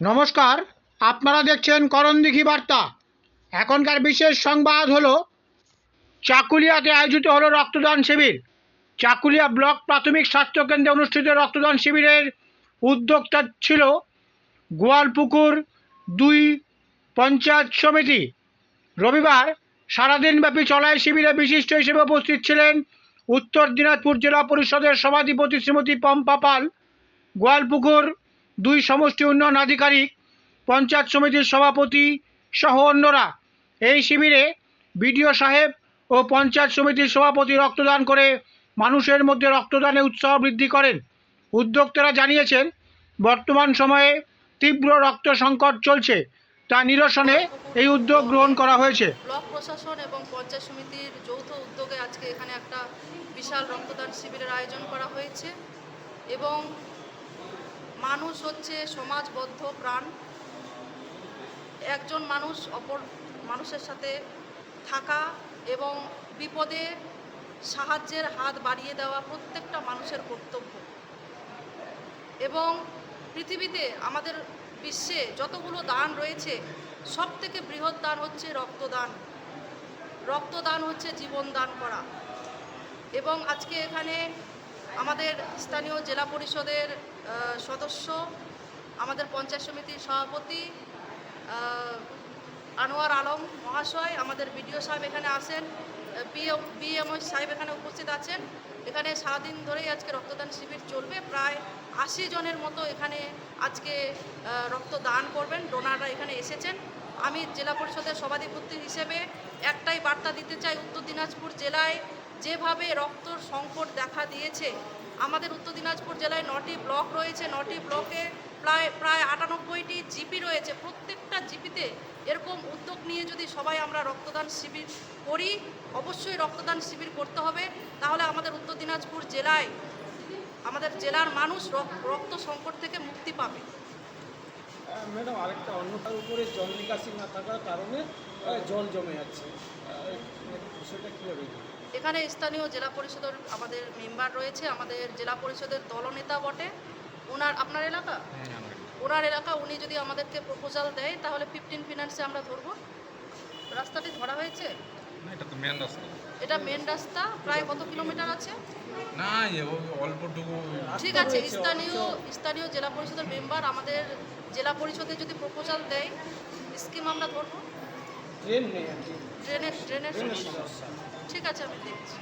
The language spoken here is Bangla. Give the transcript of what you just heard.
নমস্কার, আপনারা দেখছেন করণদিঘি বার্তা। এখনকার বিশেষ সংবাদ হলো, চাকুলিয়াতে আয়োজিত হলো রক্তদান শিবির। চাকুলিয়া ব্লক প্রাথমিক স্বাস্থ্যকেন্দ্রে অনুষ্ঠিত রক্তদান শিবিরের উদ্যোক্তা ছিল গোয়ালপুকুর দুই পঞ্চায়েত সমিতি। রবিবার সারাদিনব্যাপী চলায় শিবিরে বিশিষ্ট হিসেবে উপস্থিত ছিলেন উত্তর দিনাজপুর জেলা পরিষদের সভাধিপতি শ্রীমতী পম্পা পাল, গোয়ালপুকুর দুই সমষ্টি উন্নয়ন আধিকারিক, পঞ্চায়েত সমিতির সভাপতি সহ অন্যরা। এই শিবিরে বিডিও সাহেব ও পঞ্চায়েত সমিতির সভাপতি রক্তদান করে মানুষের মধ্যে রক্তদানে উৎসাহ বৃদ্ধি করেন। উদ্যোক্তারা জানিয়েছেন, বর্তমান সময়ে তীব্র রক্ত সংকট চলছে, তা নিরসনে এই উদ্যোগ গ্রহণ করা হয়েছে। ব্লক প্রশাসন এবং পঞ্চায়েত সমিতির যৌথ উদ্যোগে আজকে এখানে একটা বিশাল রক্তদান শিবিরের আয়োজন করা হয়েছে। এবং মানুষ হচ্ছে সমাজবদ্ধ প্রাণ। একজন মানুষ অপর মানুষের সাথে থাকা এবং বিপদে সাহায্যের হাত বাড়িয়ে দেওয়া প্রত্যেকটা মানুষের কর্তব্য। এবং পৃথিবীতে আমাদের বিশ্বে যতগুলো দান রয়েছে সব থেকে বৃহৎ দান হচ্ছে রক্তদান। রক্তদান হচ্ছে জীবন দান করা। এবং আজকে এখানে আমাদের স্থানীয় জেলা পরিষদের সদস্য, আমাদের পঞ্চায়েত সমিতির সভাপতি আনোয়ার আলম মহাশয়, আমাদের বিডিও সাহেব এখানে আসেন বিএম বিএমও সাহেব এখানে উপস্থিত আছেন। এখানে সারাদিন ধরেই আজকে রক্তদান শিবির চলবে। প্রায় আশি জনের মতো এখানে আজকে রক্তদান করবেন। ডোনাররা এখানে এসেছেন। আমি জেলা পরিষদের সভাধিপতি হিসেবে একটাই বার্তা দিতে চাই, উত্তর দিনাজপুর জেলায় যেভাবে রক্তর সংকট দেখা দিয়েছে, আমাদের উত্তর দিনাজপুর জেলায় নটি ব্লক রয়েছে। নটি ব্লকে প্রায় প্রায় আটানব্বইটি জিপি রয়েছে। প্রত্যেকটা জিপিতে এরকম উদ্যোগ নিয়ে যদি সবাই আমরা রক্তদান শিবির করি, অবশ্যই রক্তদান শিবির করতে হবে। তাহলে আমাদের উত্তর দিনাজপুর জেলায়, আমাদের জেলার মানুষ রক্ত সংকট থেকে মুক্তি পাবে। ম্যাডাম, আরেকটা অন্যটার উপরে জল নিকাশি না থাকার কারণে জল জমে যাচ্ছে। কীভাবে? এখানে স্থানীয় জেলা পরিষদের আমাদের মেম্বার রয়েছে আমাদের জেলা পরিষদের দলনেতা বটে। ওনার আপনার এলাকা? ওনার এলাকা উনি যদি আমাদেরকে প্রপোজাল দেয় তাহলে ফিফটিন ফিনান্সে আমরা ধরবো। রাস্তাটি ধরা হয়েছে? এটা তো মেন রাস্তা। এটা মেন রাস্তা প্রায় কত কিলোমিটার আছে? না অল্পটুকু ঠিক আছে স্থানীয় স্থানীয় জেলা পরিষদের মেম্বার আমাদের জেলা পরিষদে যদি প্রপোজাল দেয় স্কিম আমরা ধরবো। ট্রেন নেই আর কি ট্রেনের ট্রেনের সমস্যা ঠিক আছে আমি দেখছি।